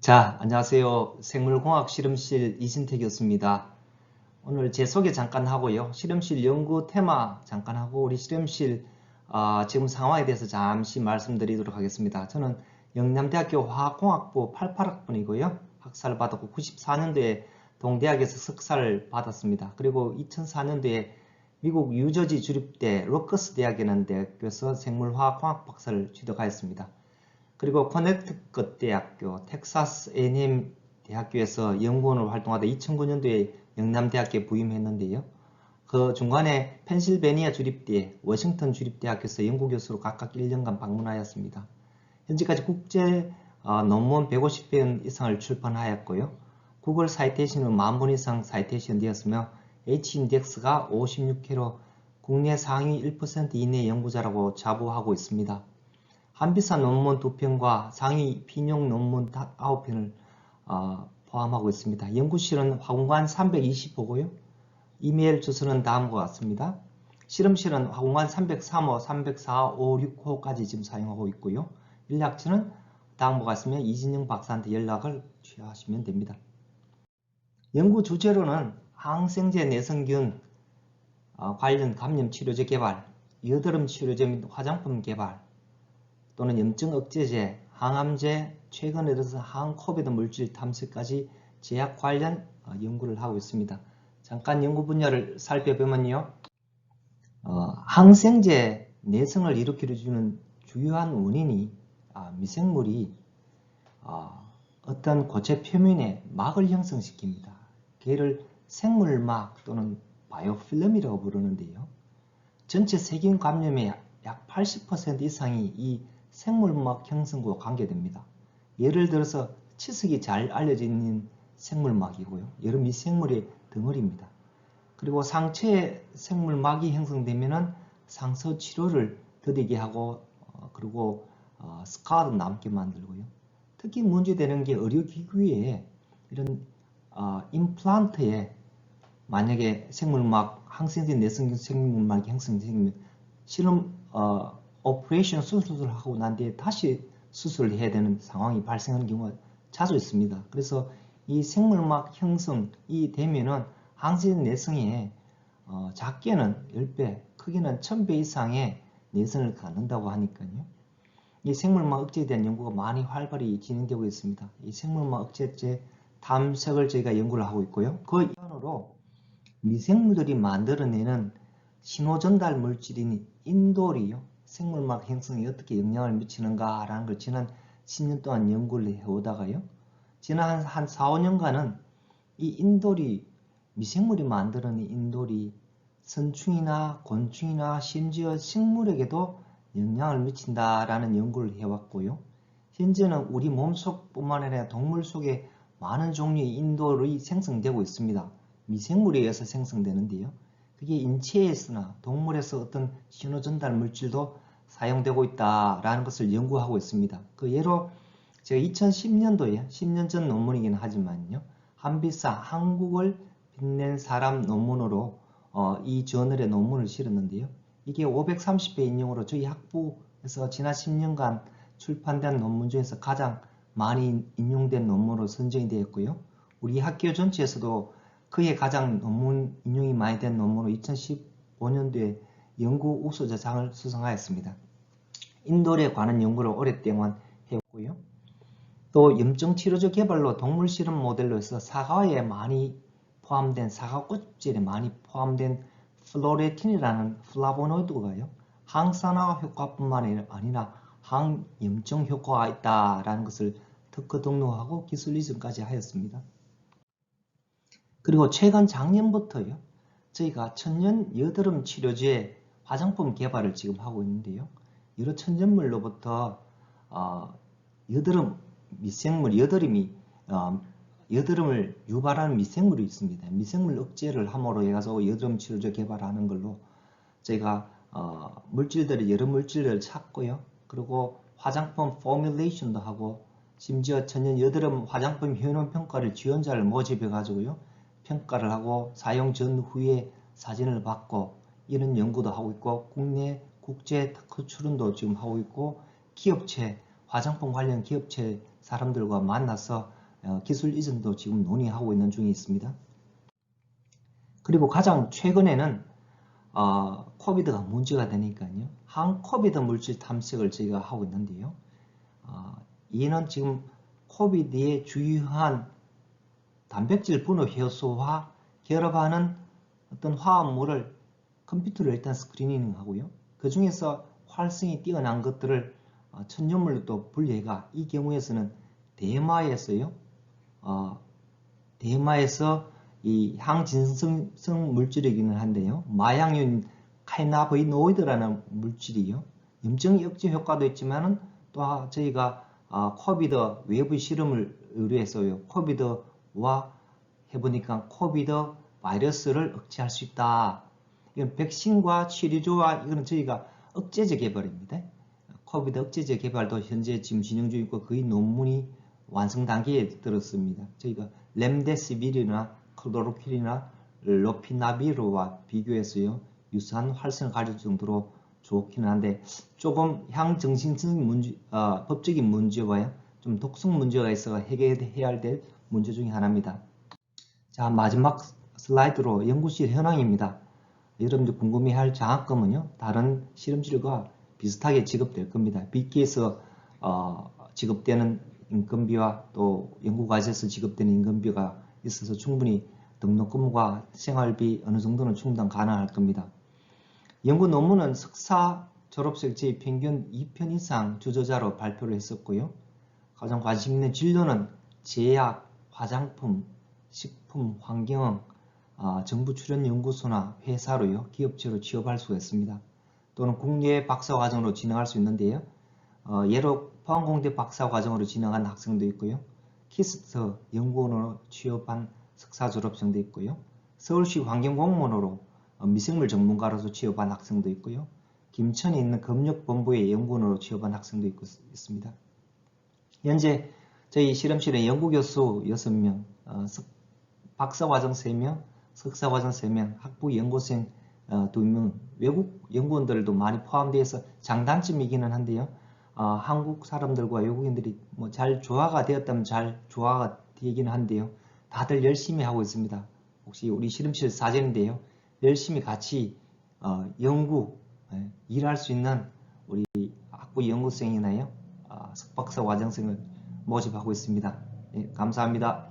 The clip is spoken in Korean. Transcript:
자, 안녕하세요. 생물공학 실험실 이진태 교수입니다. 오늘 제 소개 잠깐 하고요. 실험실 연구 테마 잠깐 하고 우리 실험실 어, 지금 상황에 대해서 잠시 말씀드리도록 하겠습니다. 저는 영남대학교 화학공학부 88학번이고요. 학사를 받았고 94년도에 동대학에서 석사를 받았습니다. 그리고 2004년도에 미국 유저지 주립대 로커스 대학이라는 대학교에서 생물화학공학 박사를 취득하였습니다. 그리고 커넥트컷 대학교, 텍사스 A&M 대학교에서 연구원으로 활동하다 2009년도에 영남대학교에 부임했는데요. 그 중간에 펜실베니아 주립대, 워싱턴 주립대학교에서 연구교수로 각각 1년간 방문하였습니다. 현재까지 국제 어, 논문 150편 이상을 출판하였고요. 구글 사이테이션은 만분 이상 사이테이션 되었으며 H인덱스가 56회로 국내 상위 1% 이내 연구자라고 자부하고 있습니다. 한비싼 논문 2편과 상위 핀용 논문 9편을 어, 포함하고 있습니다. 연구실은 화공관 320호고요. 이메일 주소는 다음과 같습니다. 실험실은 화공관 303호, 304, 5, 6호까지 지금 사용하고 있고요. 연락처는 다음과 같으면 이진영 박사한테 연락을 취하시면 됩니다. 연구 주제로는 항생제 내성균 어, 관련 감염 치료제 개발, 여드름 치료제 및 화장품 개발, 또는 염증 억제제, 항암제, 최근에 들어서 항코비드 물질 탐색까지 제약 관련 어, 연구를 하고 있습니다. 잠깐 연구 분야를 살펴보면요. 어, 항생제 내성을 일으켜주는 주요한 원인이 아, 미생물이 어, 어떤 고체 표면에 막을 형성시킵니다. 걔를 생물막 또는 바이오필름이라고 부르는데요. 전체 세균 감염의 약 80% 이상이 이 생물막 형성과 관계됩니다. 예를 들어서 치석이 잘 알려져 있는 생물막이고요. 여러 미생물의 덩어리입니다. 그리고 상체에 생물막이 형성되면 상처 치료를 더디게 하고 어, 그리고 어, 스카도 남게 만들고요. 특히 문제되는 게 의료기구에 이런 어, 임플란트에 만약에 생물막 항생제 내성균 생물막이 형성되면 실험 어, 오퍼레이션 수술을 하고 난 뒤에 다시 수술을 해야 되는 상황이 발생하는 경우가 자주 있습니다. 그래서 이 생물막 형성이 되면은 항생 내성에 어, 작게는 10배, 크게는 1000배 이상의 내성을 갖는다고 하니까요. 이 생물막 억제에 대한 연구가 많이 활발히 진행되고 있습니다. 이 생물막 억제제 탐색을 저희가 연구를 하고 있고요. 그 이안으로 미생물들이 만들어내는 신호전달 물질인 인돌이요. 생물막 형성에 어떻게 영향을 미치는가 라는 걸 지난 10년 동안 연구를 해오다가요. 지난 한 4, 5년간은 이 인돌이 미생물이 만드는 인돌이 선충이나 곤충이나 심지어 식물에게도 영향을 미친다라는 연구를 해왔고요. 현재는 우리 몸속뿐만 아니라 동물 속에 많은 종류의 인돌이 생성되고 있습니다. 미생물에 의해서 생성되는데요. 그게 인체에서나 동물에서 어떤 신호 전달 물질도 사용되고 있다라는 것을 연구하고 있습니다. 그 예로 제가 2010년도에 10년 전 논문이긴 하지만요. 한비싸 한국을 빛낸 사람 논문으로 어, 이 저널에 논문을 실었는데요. 이게 530배 인용으로 저희 학부에서 지난 10년간 출판된 논문 중에서 가장 많이 인용된 논문으로 선정이 되었고요. 우리 학교 전체에서도 그의 가장 논문 인용이 많이 된 논문으로 2015년도에 연구 우수자상을 수상하였습니다. 인돌에 관한 연구를 오랫동안 해왔고요. 또 염증 치료제 개발로 동물 실험 모델로 해서 사과에 많이 포함된 사과 꽃질에 많이 포함된 플로레틴이라는 플라보노이드가요. 항산화 효과뿐만 아니라 항염증 효과가 있다라는 것을 특허 등록하고 기술 이전까지 하였습니다. 그리고 최근 작년부터요. 저희가 천연 여드름 치료제 화장품 개발을 지금 하고 있는데요. 여러 천연물로부터 어, 여드름 미생물 여드름이 어, 여드름을 유발하는 미생물이 있습니다. 미생물 억제를 함으로 해가지고 여드름 치료제 개발하는 걸로 저희가 어, 물질들을 여러 물질들을 찾고요. 그리고 화장품 포뮬레이션도 하고 심지어 천연 여드름 화장품 효능 평가를 지원자를 모집해 가지고요. 평가를 하고 사용 전후에 사진을 받고 이런 연구도 하고 있고 국내 국제 특허 출원도 지금 하고 있고 기업체 화장품 관련 기업체 사람들과 만나서 어, 기술 이전도 지금 논의하고 있는 중에 있습니다. 그리고 가장 최근에는 어, 코비드가 문제가 되니까요. 항코비드 물질 탐색을 저희가 하고 있는데요. 어, 이는 지금 코비드의 주요한 단백질 분호 효소와 결합하는 어떤 화합물을 컴퓨터로 일단 스크리닝 하고요. 그 중에서 활성이 뛰어난 것들을 어, 천연물로 또 분리해가 이 경우에서는 대마에서요. 어, 대마에서 이 항진성성 물질이기는 한데요. 마약류인 카이나보이노이드라는 물질이요. 염증 억제 효과도 있지만은 또 저희가 아, 코비드 외부 실험을 의뢰해서요. 코비드 와 해보니까 코비드 바이러스를 억제할 수 있다. 이건 백신과 치료조와 이거는 저희가 억제제 개발입니다. 코비드 억제제 개발도 현재 지금 진행 중이고 거의 논문이 완성 단계에 들었습니다. 저희가 렘데시빌이나 클로로킬이나 로피나비르와 비교해서요. 유사한 활성을 가질 정도로 좋기는 한데 조금 향정신성 문제, 어, 법적인 문제와요. 좀 독성 문제가 있어 해결해야 될 문제 중에 하나입니다. 자 마지막 슬라이드로 연구실 현황입니다. 여러분들 궁금해할 장학금은요. 다른 실험실과 비슷하게 지급될 겁니다. 빅기에서 어, 지급되는 인건비와 또 연구과제에서 지급되는 인건비가 있어서 충분히 등록금과 생활비 어느 정도는 충당 가능할 겁니다. 연구 논문은 석사 졸업생 제 평균 2편 이상 주저자로 발표를 했었고요. 가장 관심 있는 진로는 제약, 화장품, 식품, 환경, 어, 정부 출연 연구소나 회사로요, 기업체로 취업할 수가 있습니다. 또는 국내 박사 과정으로 진행할 수 있는데요. 어, 예로 포항공대 박사 과정으로 진행한 학생도 있고요. 키스트 연구원으로 취업한 석사 졸업생도 있고요. 서울시 환경공무원으로 어, 미생물 전문가로서 취업한 학생도 있고요. 김천에 있는 검역본부의 연구원으로 취업한 학생도 있고, 있습니다. 현재 저희 실험실에 연구 교수 6명, 어, 박사 과정 3명, 석사 과정 3명, 학부 연구생 어, 2명, 외국 연구원들도 많이 포함되어 서 장단점이기는 한데요. 어, 한국 사람들과 외국인들이 뭐 잘 조화가 되었다면 잘 조화가 되기는 한데요. 다들 열심히 하고 있습니다. 혹시 우리 실험실 사진인데요. 열심히 같이 어, 연구, 예, 일할 수 있는 우리 학부 연구생이나요. 어, 석박사 과정생을 모집하고 있습니다. 예, 감사합니다.